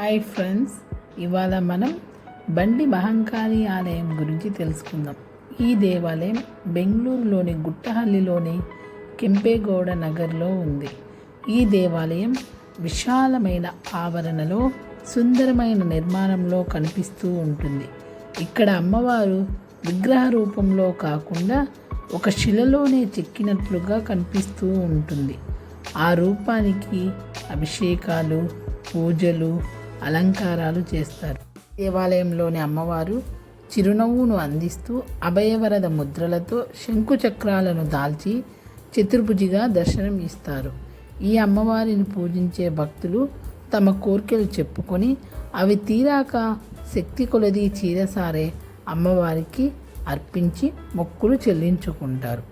Hi friends ఇవాళ మనం బండి మహంకాళి ఆలయం గురించి తెలుసుకుందాం. ఈ దేవాలయం బెంగళూరులోని గుట్టహల్లిలోని కెంపేగౌడ నగర్లో ఉంది. ఈ దేవాలయం విశాలమైన ఆవరణలో సుందరమైన నిర్మాణంలో కనిపిస్తూ ఉంటుంది. ఇక్కడ అమ్మవారు విగ్రహ రూపంలో కాకుండా ఒక శిలలోనే చెక్కినట్లుగా కనిపిస్తూ ఉంటుంది. ఆ రూపానికి అభిషేకాలు పూజలు అలంకారాలు చేస్తారు. దేవాలయంలోని అమ్మవారు చిరునవ్వును అందిస్తూ అభయవరద ముద్రలతో శంకు చక్రాలను దాల్చి చతుర్భుజిగా దర్శనం ఇస్తారు. ఈ అమ్మవారిని పూజించే భక్తులు తమ కోరికలు చెప్పుకొని అవి తీరాక శక్తి కొలది చీరసారే అమ్మవారికి అర్పించి మొక్కులు చెల్లించుకుంటారు.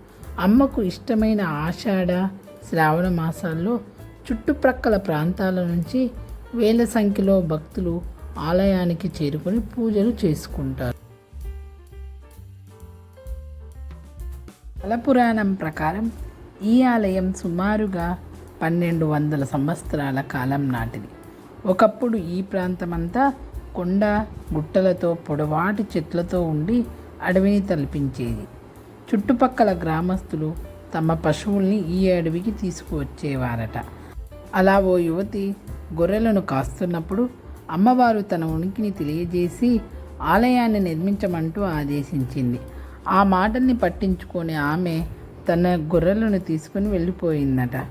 అమ్మకు ఇష్టమైన ఆషాఢ శ్రావణ మాసాల్లో చుట్టుప్రక్కల ప్రాంతాల నుంచి వేల సంఖ్యలో భక్తులు ఆలయానికి చేరుకొని పూజలు చేసుకుంటారు. పురాణం ప్రకారం ఈ ఆలయం సుమారుగా పన్నెండు వందల సంవత్సరాల కాలం నాటిది. ఒకప్పుడు ఈ ప్రాంతమంతా కొండ గుట్టలతో పొడవాటి చెట్లతో ఉండి అడవిని తలపించేది. చుట్టుపక్కల గ్రామస్తులు తమ పశువుల్ని ఈ అడవికి తీసుకువచ్చేవారట. అలా ఓ యువతి గొర్రెలను కాస్తున్నప్పుడు అమ్మవారు తన ఉనికిని తెలియజేసి ఆలయాన్ని నిర్మించమంటూ ఆదేశించింది. ఆ మాటల్ని పట్టించుకొని ఆమె తన గొర్రెలను తీసుకుని వెళ్ళిపోయిందట.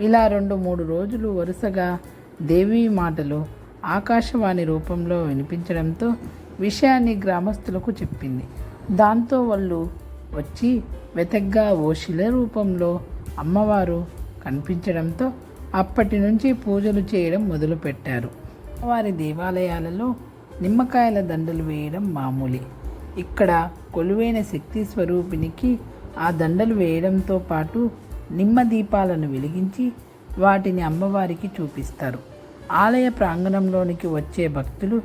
ఇలా రెండు మూడు రోజులు వరుసగా దేవి మాటలు ఆకాశవాణి రూపంలో వినిపించడంతో విషయాన్ని గ్రామస్తులకు చెప్పింది. దాంతో వాళ్ళు వచ్చి వెతగ్గా ఓ శిల రూపంలో అమ్మవారు కనిపించడంతో అప్పటి నుంచి పూజలు చేయడం మొదలుపెట్టారు. వారి దేవాలయాలలో నిమ్మకాయల దండలు వేయడం మామూలే. ఇక్కడ కొలువైన శక్తి స్వరూపినికి ఆ దండలు వేయడంతో పాటు నిమ్మ దీపాలను వెలిగించి వాటిని అమ్మవారికి చూపిస్తారు. ఆలయ ప్రాంగణంలోనికి వచ్చే భక్తులు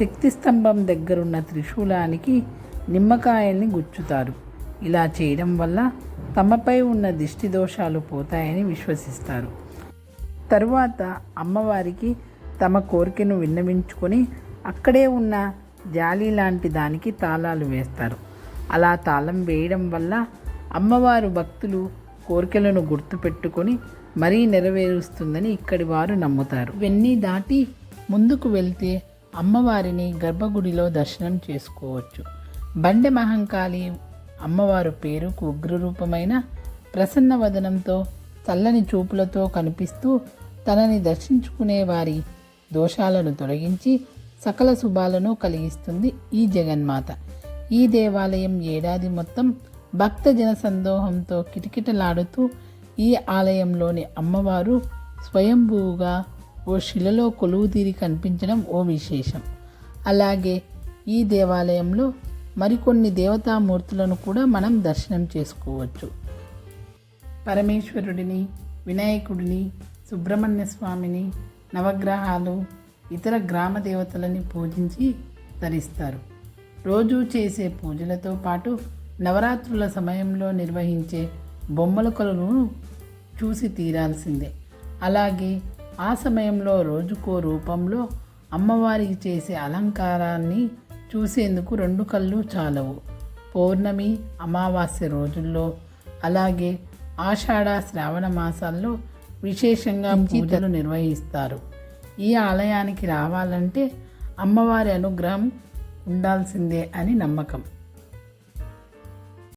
శక్తి స్తంభం దగ్గరున్న త్రిశూలానికి నిమ్మకాయల్ని గుచ్చుతారు. ఇలా చేయడం వల్ల తమపై ఉన్న దిష్టి దోషాలు పోతాయని విశ్వసిస్తారు. తరువాత అమ్మవారికి తమ కోరికను విన్నవించుకొని అక్కడే ఉన్న జాలి లాంటి దానికి తాళాలు వేస్తారు. అలా తాళం వేయడం వల్ల అమ్మవారు భక్తులు కోరికలను గుర్తుపెట్టుకొని మరీ నెరవేరుస్తుందని ఇక్కడి వారు నమ్ముతారు. ఇవన్నీ దాటి ముందుకు వెళ్తే అమ్మవారిని గర్భగుడిలో దర్శనం చేసుకోవచ్చు. బండె మహంకాళి అమ్మవారు పేరుకు ఉగ్రరూపమైన ప్రసన్న వదనంతో చల్లని చూపులతో కనిపిస్తూ తనని దర్శించుకునే వారి దోషాలను తొలగించి సకల శుభాలను కలిగిస్తుంది ఈ జగన్మాత. ఈ దేవాలయం ఏడాది మొత్తం భక్తజన సందోహంతో కిటకిటలాడుతూ ఈ ఆలయంలోని అమ్మవారు స్వయంభూగా ఓ శిలలో కొలువుతీరి కనిపించడం ఓ విశేషం. అలాగే ఈ దేవాలయంలో మరికొన్ని దేవతామూర్తులను కూడా మనం దర్శనం చేసుకోవచ్చు. పరమేశ్వరుడిని వినాయకుడిని సుబ్రహ్మణ్య స్వామిని నవగ్రహాలు ఇతర గ్రామ దేవతలని పూజించి ధరిస్తారు రోజు చేసే పూజలతో పాటు నవరాత్రుల సమయంలో నిర్వహించే బొమ్మల కొలను చూసి తీరాల్సిందే. అలాగే ఆ సమయంలో రోజుకో రూపంలో అమ్మవారికి చేసే అలంకారాన్ని చూసేందుకు రెండు కళ్ళు చాలవు. పౌర్ణమి అమావాస్య రోజుల్లో అలాగే ఆషాఢ శ్రావణ మాసాల్లో విశేషంగా పూజలు నిర్వహిస్తారు. ఈ ఆలయానికి రావాలంటే అమ్మవారి అనుగ్రహం ఉండాల్సిందే అని నమ్మకం.